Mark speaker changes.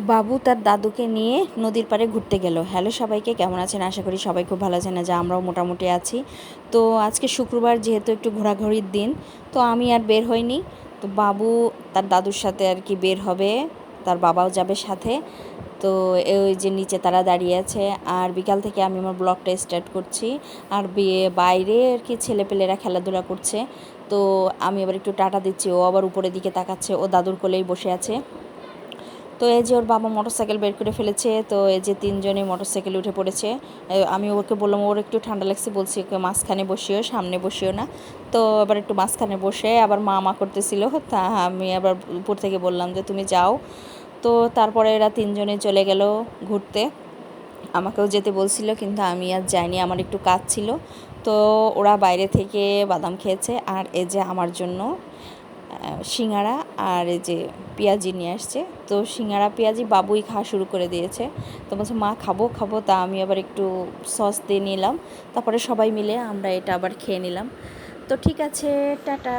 Speaker 1: বাবু তার দাদুকে নিয়ে নদীর পাড়ে ঘুরতে গেল। হ্যালো সবাইকে, কেমন আছেন? আশা করি সবাই খুব ভালো আছেন। যা আমরাও মোটামুটি আছি। তো আজকে শুক্রবার যেহেতু একটু ঘোরাঘুরির দিন, তো আমি আর বের হইনি। তো বাবু তার দাদুর সাথে আর কি বের হবে, তার বাবাও যাবে সাথে। তো ওই যে নিচে তারা দাঁড়িয়ে আছে, আর বিকাল থেকে আমি আমার ব্লগটা স্টার্ট করছি। আর বিয়ে বাইরে আর কি ছেলেপেলেরা খেলাধুলা করছে। তো আমি আবার একটু টাটা দিচ্ছি। ও আবার উপরের দিকে তাকাচ্ছে। ও দাদুর কোলেই বসে আছে। তো এই যে ওর বাবা মোটরসাইকেল বের করে ফেলেছে, তো এই যে তিনজনে মোটরসাইকেলে উঠে পড়েছে। আমি ওকে বললাম, ওর একটু ঠান্ডা লাগছে, বলছি, ওকে মাঝখানে বসিও, সামনে বসিও না। তো আবার একটু মাঝখানে বসে আবার মা মা করতেছিল। তা আমি আবার উপর থেকে বললাম যে, তুমি যাও। তো তারপরে এরা তিনজনে চলে গেল ঘুরতে। আমাকেও যেতে বলছিল, কিন্তু আমি আর যাইনি, আমার একটু কাজ ছিল। তো ওরা বাইরে থেকে বাদাম খেয়েছে, আর এই যে আমার জন্য সিঙ্গারা আর এই যে পেঁয়াজি নিয়ে আসছে। তো সিঙ্গারা, পেঁয়াজি বাবুই খাওয়া শুরু করে দিয়েছে। তো বলছে, মা, খাব খাব। তা আমি আবার একটু সস দিয়ে নিলাম। তারপরে সবাই মিলে আমরা এটা আবার খেয়ে নিলাম। তো ঠিক আছে, টাটা।